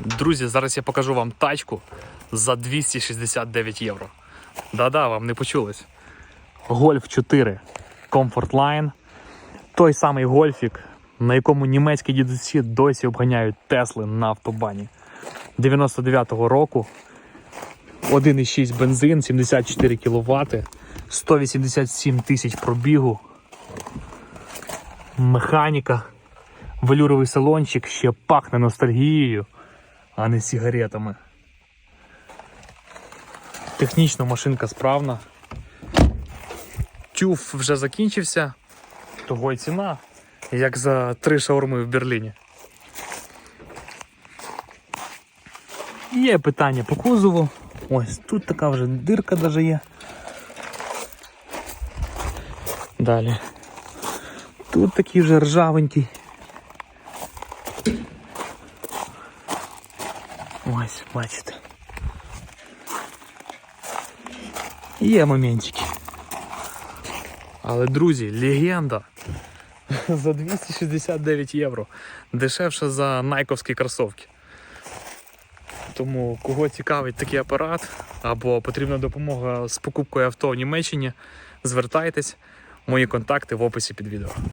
Друзі, зараз я покажу вам тачку за 269 євро. Да-да, вам не почулось. Гольф 4 Comfort Line. Той самий гольфік, на якому німецькі дідусі досі обганяють Тесли на автобані. 99-го року. 1,6 бензин, 74 кВт, 187 тисяч пробігу. Механіка, велюровий салончик ще пахне ностальгією, а не сигаретами. Технічно машинка справна. Тюф вже закінчився, того й ціна, як за три шаурми в Берліні. Є питання по кузову. Ось тут така вже дирка даже є. Далі. Тут такий вже ржавенький. Ось, бачите. Є моментики. Але, друзі, легенда. За 269 євро. Дешевше за найковські кросовки. Тому кого цікавить такий апарат або потрібна допомога з покупкою авто в Німеччині, звертайтесь. Мої контакти в описі під відео.